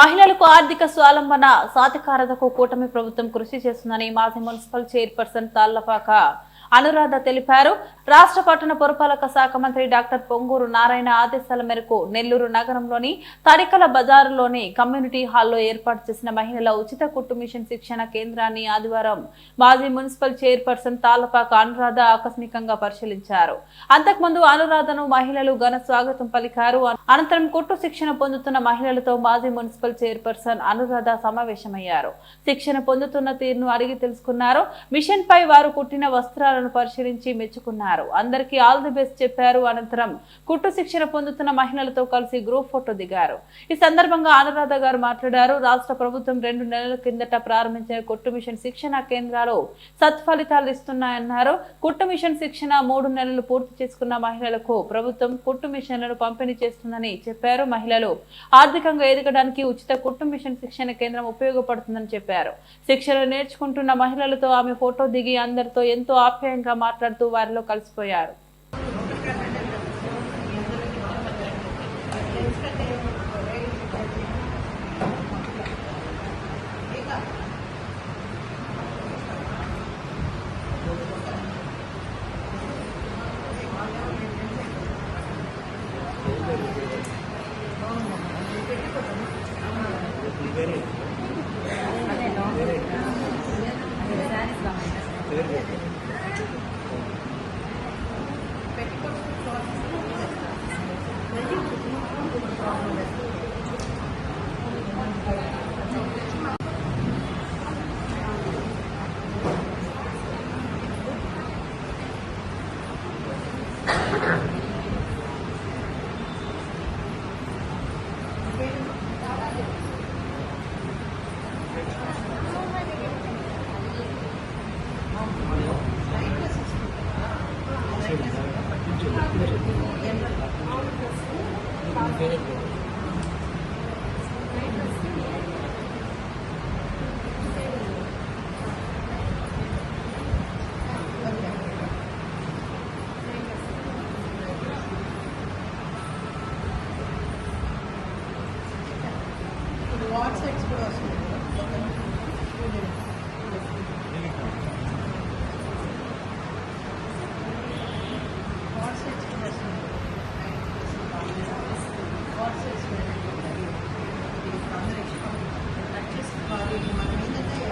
మహిళలకు ఆర్థిక స్వాలంబన సాధికారతకు కూటమి ప్రభుత్వం కృషి చేస్తుందని మాజీ మున్సిపల్ చైర్పర్సన్ తాళ్ళపాక అనురాధ తెలిపారు. రాష్ట్ర పట్టణ పురపాలక శాఖ మంత్రి డాక్టర్ పొంగూరు నారాయణ ఆదేశాల మేరకు నెల్లూరు నగరంలోని తడికల బజారులోని కమ్యూనిటీ హాల్లో ఏర్పాటు చేసిన మహిళల ఉచిత కుట్టు మిషన్ శిక్షణ కేంద్రాన్ని ఆదివారం మాజీ మున్సిపల్ చైర్పర్సన్ తాళ్ళపాక అనురాధ ఆకస్మికంగా పరిశీలించారు. అంతకుముందు అనురాధను మహిళలు ఘన స్వాగతం పలికారు. అనంతరం కుట్టు శిక్షణ పొందుతున్న మహిళలతో మాజీ మున్సిపల్ చైర్పర్సన్ అనురాధ సమావేశమయ్యారు. శిక్షణ పొందుతున్న తీరును అడిగి తెలుసుకున్నారు. మిషన్ పై వారు కుట్టిన వస్త్రాలను పరిశీలించి మెచ్చుకున్నారు. అందరికీ ఆల్ ది బెస్ట్ చెప్పారు. అనంతరం కుట్టు శిక్షణ పొందుతున్న మహిళలతో కలిసి గ్రూప్ ఫోటో దిగారు. ఈ సందర్భంగా అనురాధ గారు మాట్లాడారు. రాష్ట్ర ప్రభుత్వం రెండు నెలల కిందట ప్రారంభించిన కుట్టు మిషన్ శిక్షణ కేంద్రాలు సత్ఫలితాలు ఇస్తున్నాయన్నారు. కుట్టు మిషన్ శిక్షణ మూడు నెలలు పూర్తి చేసుకున్న మహిళలకు ప్రభుత్వం కుట్టు మిషన్లను పంపిణీ చేస్తుందని చెప్పారు. మహిళలు ఆర్థికంగా ఎదగడానికి ఉచిత కుట్టు మిషన్ శిక్షణ కేంద్రం ఉపయోగపడుతుందని చెప్పారు. శిక్షణ నేర్చుకుంటున్న మహిళలతో ఆమె ఫోటో దిగి అందరితో ఎంతో ఆప్యాయంగా మాట్లాడుతూ వారిలో మోసపోయారు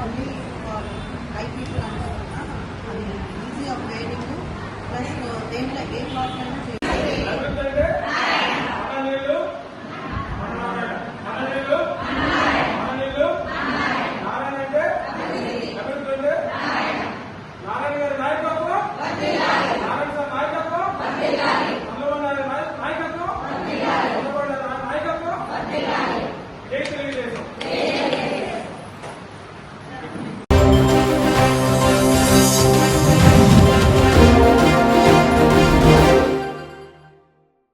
Only five people అంటే ఈజీ ఆఫ్ గైడింగ్ ప్లస్ దేంట్లో ఏ పార్ట్